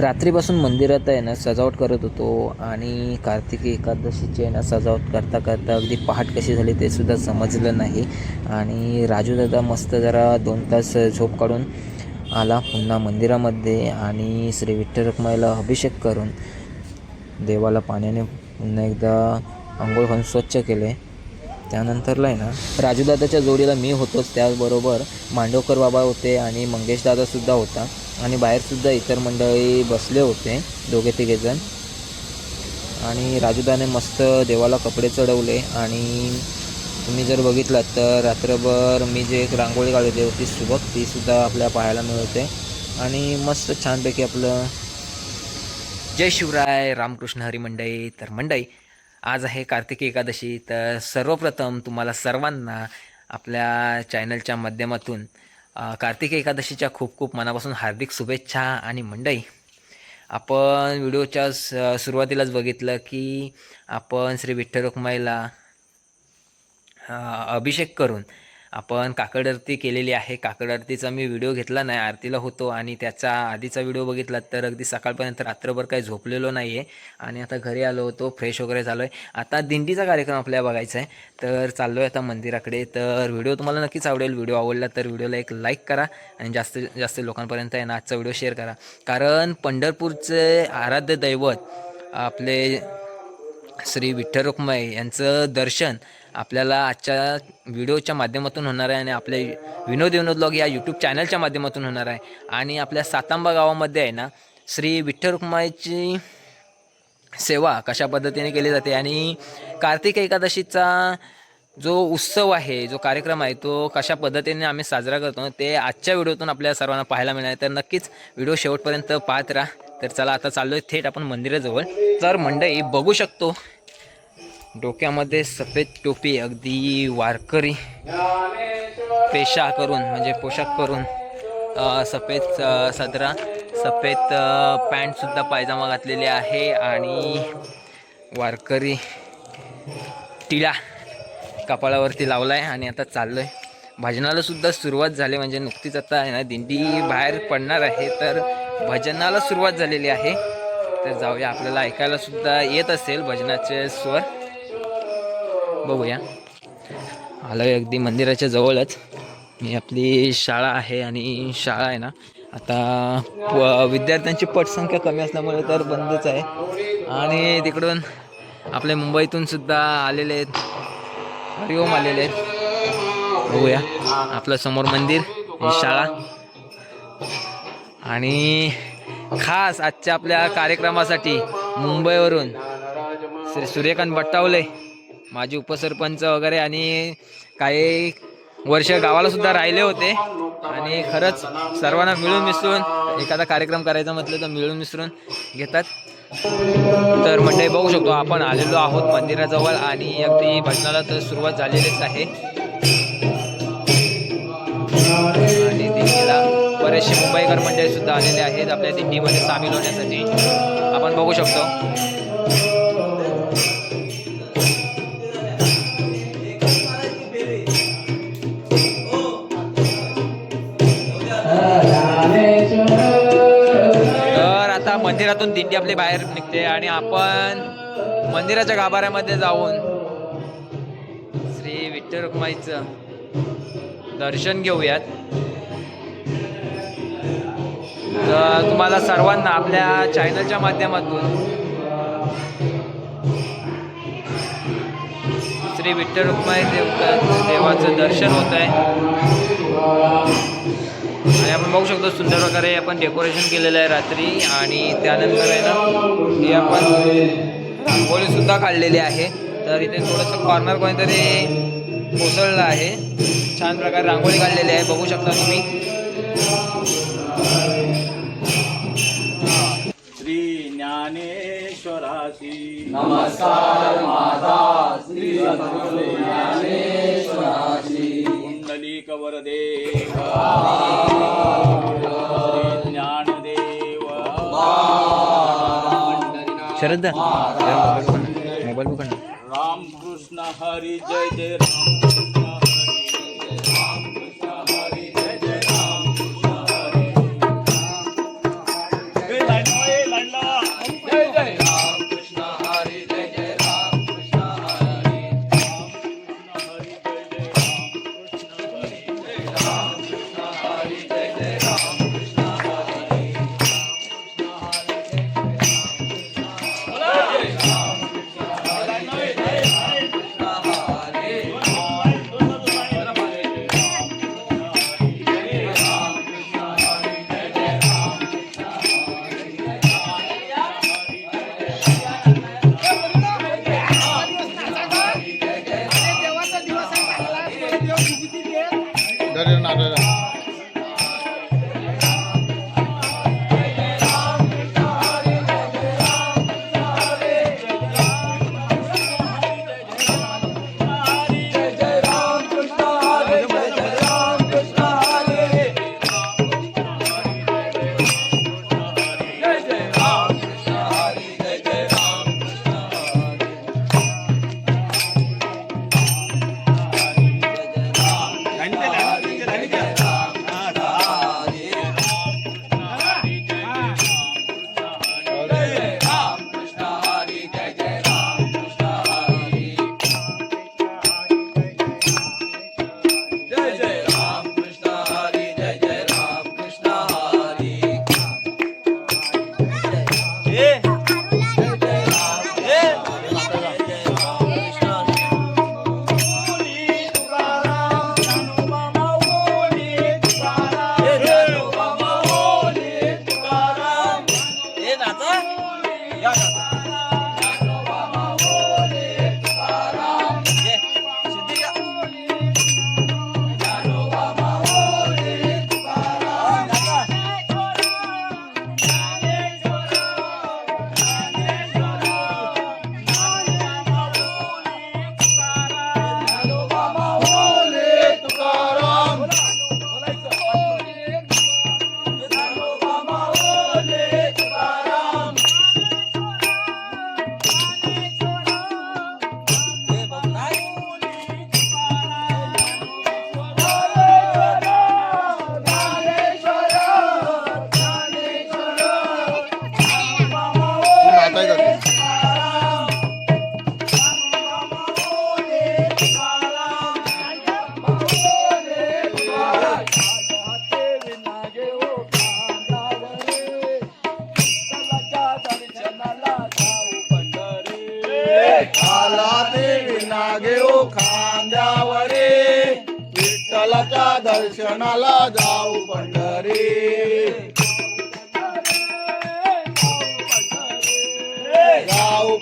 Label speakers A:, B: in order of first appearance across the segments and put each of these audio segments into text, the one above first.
A: रात्रीपासून मंदिरात आहे ना सजावट करत होतो आणि कार्तिकी एकादशीची आहे ना सजावट करता करता अगदी पहाट कशी झाली ते सुद्धा समजलं नाही. आणि राजू दादा मस्त जरा दोन तास झोप काढून आला पुन्हा मंदिरामध्ये आणि श्री विठ्ठल रखुमाईला अभिषेक करून देवाला पाण्याने पुन्हा एकदा आंघोळ घालून स्वच्छ केले. त्यानंतरला आहे ना राजूदादाच्या जोडीला मी होतोच त्याचबरोबर मांडवकर बाबा होते आणि मंगेश दादासुद्धा होता. आणि बाहेरसुद्धा इतर मंडळी बसले होते दोघे तिघेजण आणि राजूदाने मस्त देवाला कपडे चढवले आणि तुम्ही जर बघितलात तर रात्रभर मी जे एक रांगोळी काढली होती सुबक तीसुद्धा आपल्या पाहायला मिळते. आणि मस्त छानपैकी आपलं जय शिवराय रामकृष्ण हरी मंडई तर मंडई आज आहे कार्तिकी एकादशी. तर सर्वप्रथम तुम्हाला सर्वांना आपल्या चॅनलच्या माध्यमातून कार्तिकी एकादशीच्या खूप खूप मनापासून हार्दिक शुभेच्छा आणि मंडई. आपण व्हिडिओच्या स सुरुवातीलाच बघितलं की आपण श्री विठ्ठल रुक्माईला अभिषेक करून आपण काकड आरती केलेली आहे. काकड आरतीचा मी व्हिडिओ घेतला नाही आरतीला होतो आणि त्याचा आधीचा व्हिडिओ बघितला तर अगदी सकाळपर्यंत रात्रभर काही झोपलेलो नाही आहे आणि आता घरी आलो होतो फ्रेश वगैरे झालो आहे आता दिंडीचा कार्यक्रम आपल्याला बघायचा आहे. तर चाललो आहे आता मंदिराकडे. तर व्हिडिओ तुम्हाला नक्कीच आवडेल. व्हिडिओ आवडला तर व्हिडिओला एक लाईक करा आणि जास्त जास्त लोकांपर्यंत आहे ना आजचा व्हिडिओ शेअर करा. कारण पंढरपूरचे आराध्य दैवत आपले श्री विठ्ठल रुक्माई यांचं दर्शन आपल्याला आजच्या व्हिडिओच्या माध्यमातून होणार आहे आणि आपले विनोद विनोद ब्लॉग या यूट्यूब चॅनलच्या माध्यमातून होणार आहे. आणि आपल्या सातांबा गावामध्ये आहे ना श्री विठ्ठल रुक्माईची सेवा कशा पद्धतीने केली जाते आणि कार्तिक एकादशीचा जो उत्सव आहे जो कार्यक्रम आहे तो कशा पद्धतीने आम्ही साजरा करतो ते आजच्या व्हिडिओतून आपल्या सर्वांना पाहायला मिळणार आहे. तर नक्कीच व्हिडिओ शेवटपर्यंत पाहत राहा. तर चला आता चाललो आहे थेट आपण मंदिराजवळ. तर मंडई बघू शकतो डोक्यामध्ये सफेद टोपी अगदी वारकरी पेशा करून म्हणजे पोशाख करून सफेद सदरा सफेद पॅन्टसुद्धा पायजामा घातलेली आहे आणि वारकरी टिळा कपाळावरती लावला आहे आणि आता चाललो आहे भजनाला सुद्धा सुरुवात झाली म्हणजे नुकतीच आता आहे ना दिंडी बाहेर पडणार आहे तर भजनाला सुरुवात झालेली आहे. तर जाऊया आपल्याला ऐकायला सुद्धा येत असेल भजनाचे स्वर. बघूया. आलं अगदी मंदिराच्या जवळच. ही आपली शाळा आहे आणि शाळा आहे ना. आता प विद्यार्थ्यांची पटसंख्या कमी असल्यामुळे तर बंदच आहे. आणि तिकडून आपल्या मुंबईतून सुद्धा आलेले आहेत. हरिओम आलेले आहेत. बघूया. आपलं समोर मंदिर ही शाळा. आणि खास आजच्या आपल्या कार्यक्रमासाठी मुंबईवरून श्री सूर्यकांत बट्टावले माजी उपसरपंच वगैरे आणि काही वर्ष गावाला सुद्धा राहिले होते. आणि खरंच सर्वांना मिळून मिसळून एखादा कार्यक्रम करायचा म्हटलं तर मिळून मिसळून घेतात. तर मंडळी बघू शकतो आपण आलेलो आहोत मंदिराजवळ आणि अगदी भजनाला तर सुरुवात झालेलीच आहे. आणि दिंडीला बरेचसे मुंबईकर मंडळी सुद्धा आलेले आहेत. आपल्या दिंडीमध्ये सामील होण्यासाठी आपण बघू शकतो. मंदिरातून दिंडी आपली बाहेर निघते आणि आपण मंदिराच्या गाभाऱ्यामध्ये जाऊन श्री विठ्ठल रुक्माईचं दर्शन घेऊयात. तर तुम्हाला सर्वांना आपल्या चॅनलच्या माध्यमातून श्री विठ्ठल रुक्माई देव देवाचं दर्शन होत आहे आपण बघू शकतो सुंदर प्रकारे आपण डेकोरेशन केलेलं आहे रात्री आणि त्यानंतर आहे ना हे आपण रांगोळी सुद्धा काढलेली आहे. तर इथे थोडंसं कॉर्नर कोणीतरी कोसळलं आहे. छान प्रकारे रांगोळी काढलेली आहे. बघू शकता तुम्ही.
B: श्री ज्ञानेश्वराशी. कुंडली कवरदे श्री ज्ञानदेव।
A: शरद मोबाईल बघ ना.
B: रामकृष्ण हरी जय जय रामकृष्ण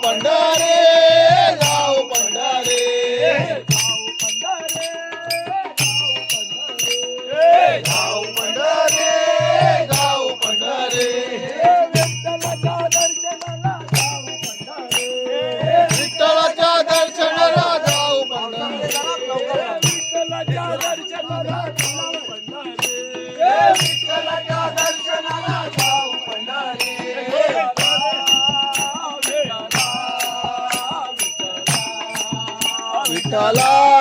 C: भंडारे তলা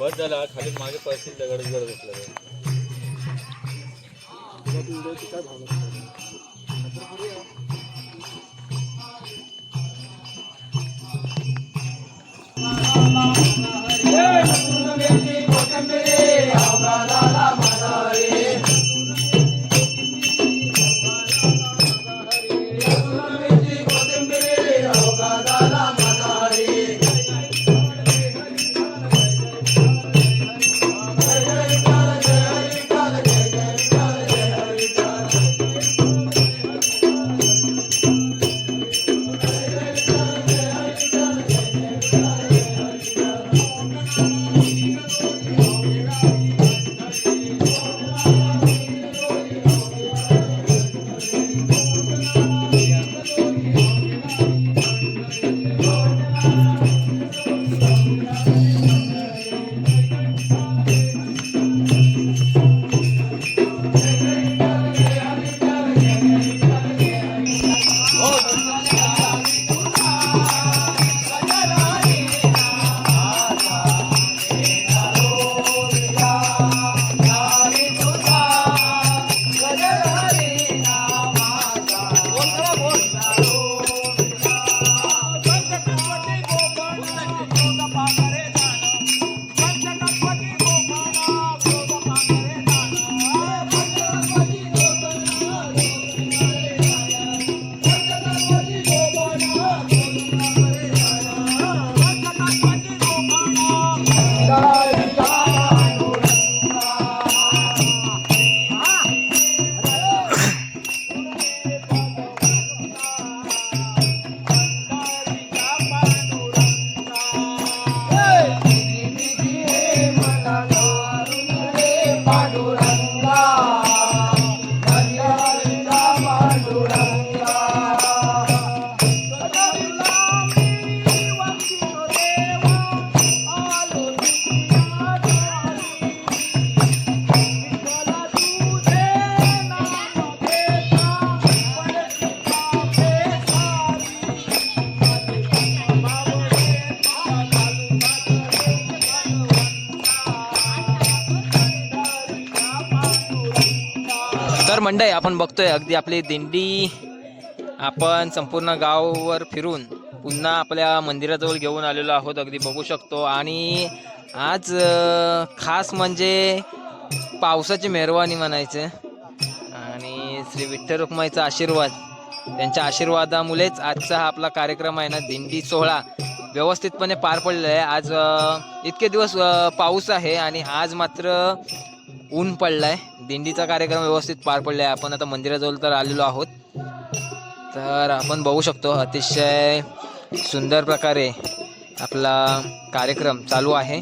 B: बस झाला खाली मागे पैसे दगड गरज काय
C: भावना तर मंडई आपण बघतोय अगदी आपली दिंडी. आपण संपूर्ण गाववर फिरून पुन्हा आपल्या मंदिराजवळ घेऊन आलेलो आहोत अगदी बघू शकतो. आणि आज खास म्हणजे पावसाची मेहरवानी म्हणायचं. आणि श्री विठ्ठल रुक्माईचा आशीर्वाद. त्यांच्या आशीर्वादामुळेच आजचा हा आपला कार्यक्रम आहे ना दिंडी सोहळा व्यवस्थितपणे पार पडलेला आहे. आज इतके दिवस पाऊस आहे आणि आज मात्र ऊन पडलाय. दिंडीचा कार्यक्रम व्यवस्थित पार पडला आहे आपण आता मंदिराजवळ तर आलेलो आहोत. तर आपण बघू शकतो अतिशय सुंदर प्रकारे आपला कार्यक्रम चालू आहे.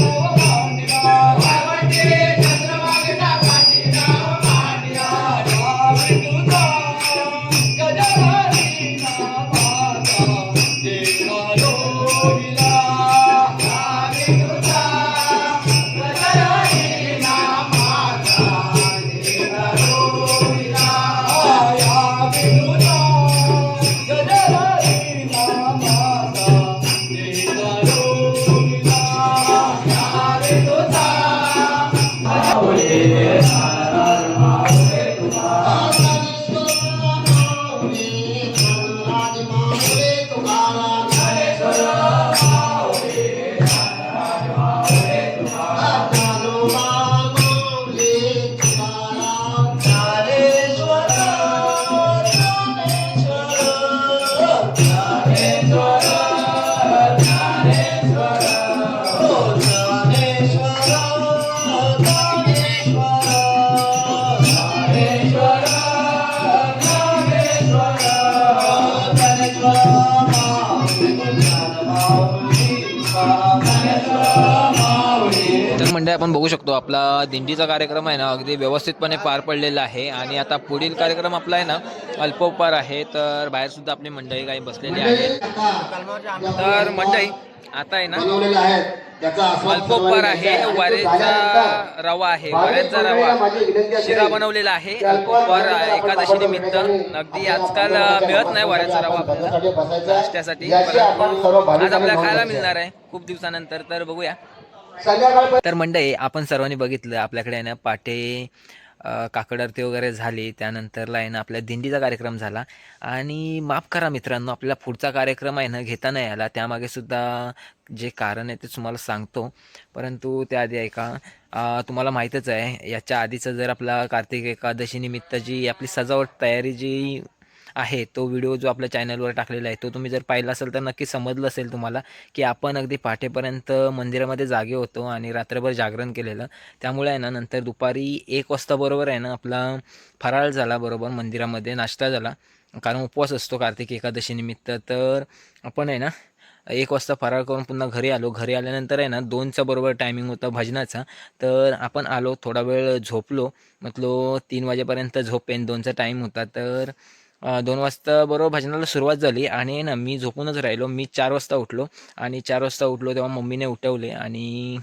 C: Senhor.
A: तर म्हणजे बघू शकतो आपला दिंडीचा कार्यक्रम आहे ना अगदी व्यवस्थितपणे पार पडलेला आहे. आणि आता पुढील कार्यक्रम आपला आहे ना अल्पोपहार आहे. तर बाहेर सुद्धा आपली मंडळी काही बसलेली आहेत तर मंडळी आता आहे ना
D: अल्पोपार आहे.
A: अल्पोपहार आहे वारेचा रवा आहे. वाऱ्यांचा रवा शिरा बनवलेला आहे. अल्पोपहार एकादशी निमित्त. अगदी आजकाल मिळत नाही वाऱ्याचा रवा आपल्याला. आज आपल्याला खायला मिळणार आहे. खूप दिवसानंतर. तर बघूया. तर मंडळी आपण सर्वांनी बघितलं आपल्याकडे आहे ना पाटे काकड आरती वगैरे झाली त्यानंतरला आहे ना आपल्या दिंडीचा कार्यक्रम झाला. आणि माफ करा मित्रांनो आपल्याला पुढचा कार्यक्रम आहे ना घेता नाही आला त्यामागे सुद्धा जे कारण आहे ते तुम्हाला सांगतो. परंतु त्याआधी ऐका तुम्हाला माहीतच आहे याच्या आधीचं जर आपला कार्तिक एकादशी निमित्त जी आपली सजावट तयारी जी आहे तो व्हिडिओ जो आपल्या चॅनलवर टाकलेला आहे तो तुम्ही जर पाहिला असेल तर नक्की समजलं असेल तुम्हाला की आपण अगदी पहाटेपर्यंत मंदिरामध्ये जागे होतो आणि रात्रभर जागरण केलेलं. त्यामुळे आहे ना नंतर दुपारी एक वाजता बरोबर आहे ना आपला फराळ झाला बरोबर मंदिरामध्ये नाश्ता झाला. कारण उपवास असतो कार्तिक एकादशीनिमित्त तर आपण आहे ना एक वाजता फराळ करून पुन्हा घरी आलो. घरी आल्यानंतर आहे ना दोनचा बरोबर टायमिंग होता भजनाचा. तर आपण आलो थोडा वेळ झोपलो. म्हटलो तीन वाजेपर्यंत झोपेन दोनचा टाईम होता. तर दोन वाजता बरोबर भजनाला सुरुवात झाली आणि ना मी झोपूनच राहिलो. मी चार वाजता उठलो आणि चार वाजता उठलो तेव्हा मम्मीने उठवले आणि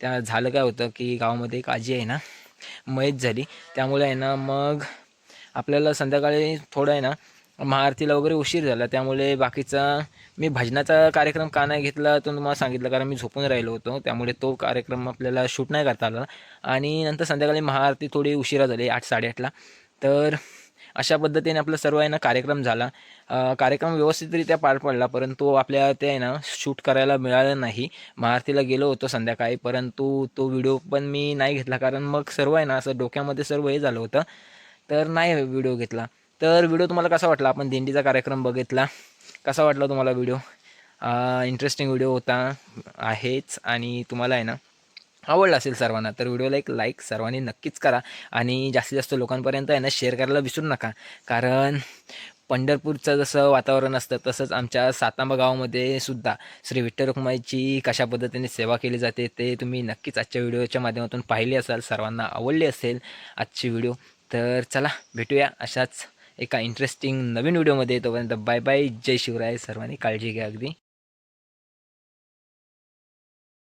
A: त्या झालं काय होतं की गावामध्ये एक आजी आहे ना मयत झाली. त्यामुळे आहे ना मग आपल्याला संध्याकाळी थोडं आहे ना महाआरतीला वगैरे उशीर झाला. त्यामुळे बाकीचा मी भजनाचा कार्यक्रम का नाही घेतला तो तुम्हाला सांगितलं कारण मी झोपून राहिलो होतो. त्यामुळे तो कार्यक्रम आपल्याला शूट नाही करता आला. आणि नंतर संध्याकाळी महाआरती थोडी उशिरा झाली आठ साडेआठला. तर अशा पद्धतीने आपला सर्व आहे ना कार्यक्रम झाला. कार्यक्रम व्यवस्थितरित्या पार पडला परंतु आपल्या ते आहे ना शूट करायला मिळालं नाही. महाआरतीला गेलो होतो संध्याकाळी परंतु तो व्हिडिओ पण मी नाही घेतला कारण मग सर्व आहे ना असं डोक्यामध्ये सर्व हे झालं होतं. तर नाही व्हिडिओ घेतला. तर व्हिडिओ तुम्हाला कसा वाटला? आपण दिंडीचा कार्यक्रम बघितला. कसा वाटला तुम्हाला व्हिडिओ? इंटरेस्टिंग व्हिडिओ होता आहेच. आणि तुम्हाला आहे ना आवडला असेल सर्वांना तर व्हिडिओला एक लाईक सर्वांनी नक्कीच करा आणि जास्तीत जास्त लोकांपर्यंत यांना शेअर करायला विसरू नका. कारण पंढरपूरचं जसं वातावरण असतं तसंच आमच्या सातांबा गावामध्ये सुद्धा श्री विठ्ठल रुक्माईची कशा पद्धतीने सेवा केली जाते ते तुम्ही नक्कीच आजच्या व्हिडिओच्या माध्यमातून पाहिले असाल सर्वांना आवडली असेल आजची व्हिडिओ. तर चला भेटूया अशाच एका इंटरेस्टिंग नवीन व्हिडिओमध्ये. तोपर्यंत बाय बाय जय शिवराय. सर्वांनी काळजी घ्या अगदी.